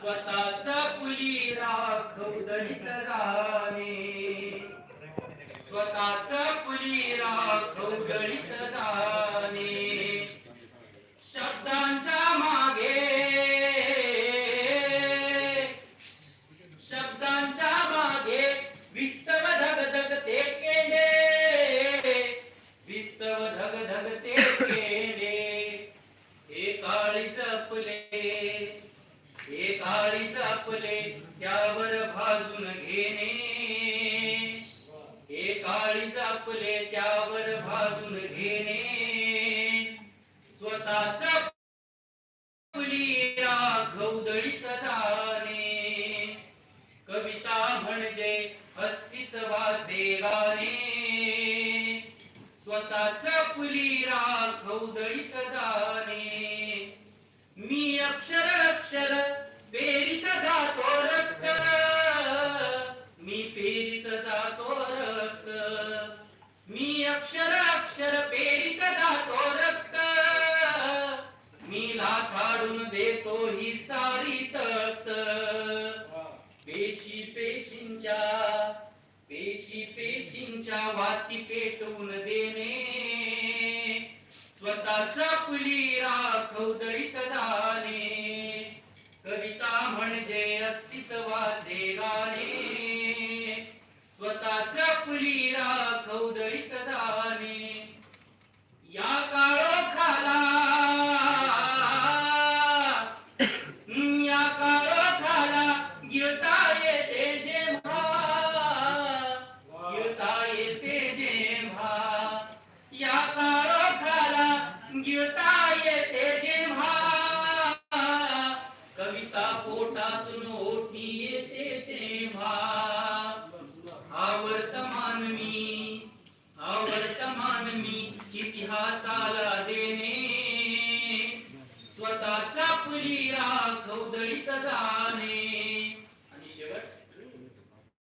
स्वतःचा पुली राखव दलित राणे. स्वतःचा पुली राखव दलित राणे. समजून घेणे स्वतःच गौदळीत जाणे. कविता म्हणजे अस्तित्वाचे गाणे. स्वतःच फुली गौदळीत दळीत जाणे. मी अक्षर अक्षर पेरित जातो रक्त. मी पेरित जातो रक्त. मी अक्षर पेशी पेशींच्या पेशी पेशींच्या वाती पेटवून देणे. स्वतःचा पुली राखव दळीत जाणे. कविता म्हणजे अस्तित्वाचे गाणे. स्वतःचा पुली राखव दळीत जाणे. या काळोखाला राखव दळीत जाणे आणि शेवट?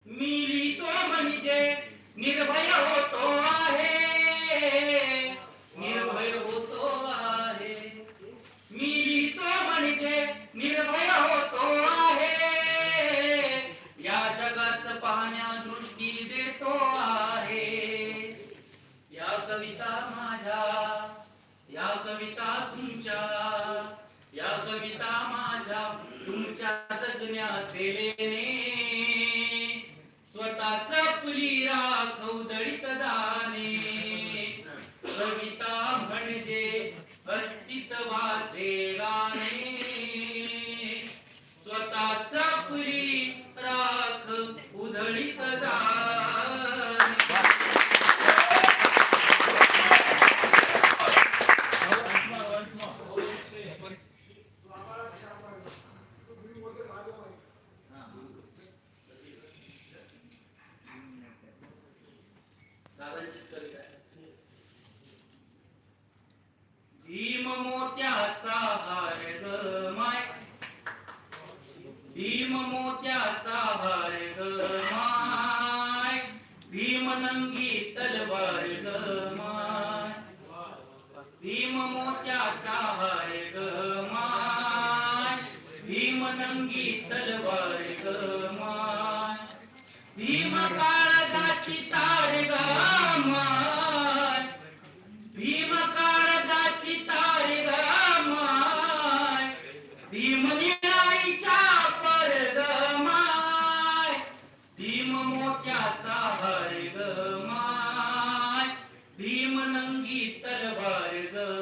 मी लिहितो म्हणजे निर्भय जगण्याचे स्वतःच फुली राखव दळीत जाणे कविता म्हणजे अस्तित्वाचे गाणे स्वतःचा फुली राख उधळीत जाणे दादांचीच कविता आहे. भीम मोत्याचा हार ग मोत्याचा हरग ग माय. भीम नंगी तलवार ग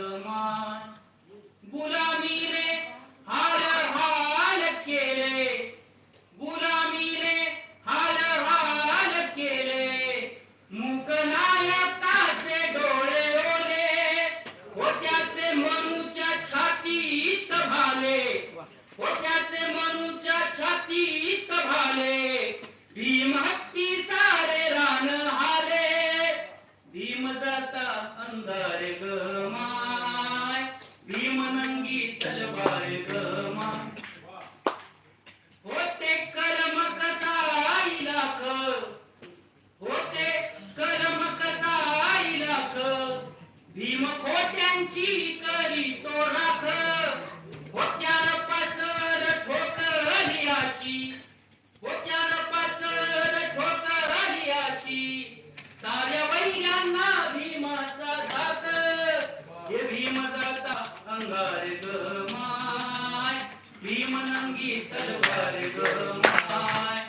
अंगार ग माय भीम नंगी तलवार ग माय.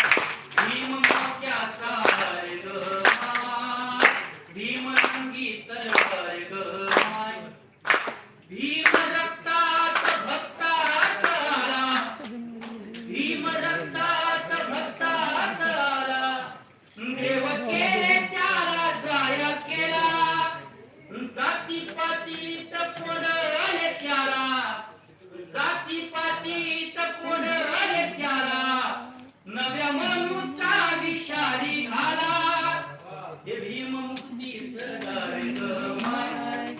मनुचा विषारी घाला हे भीम मुक्तीच दार माय.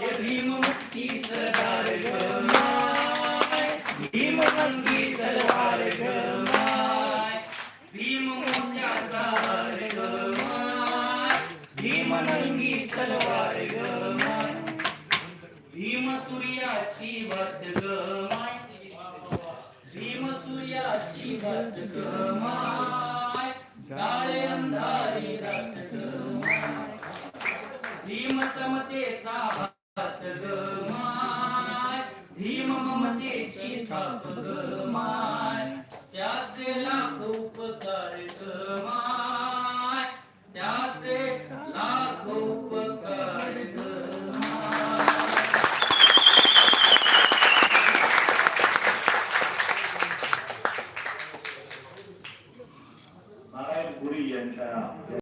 हे भीम मुक्तीच दार ग माय. भीम रंगी तलवार ग माय. भीम मोत्याचा हार माय. भीम नंगी तलवार ग माय. भीम सूर्याची भक्त ग माय. भीम सूर्याची भक्त कमाय माय अंधारी रक्त कमाय भीम समतेचा भक्त कमाय भीम ममतेची थाप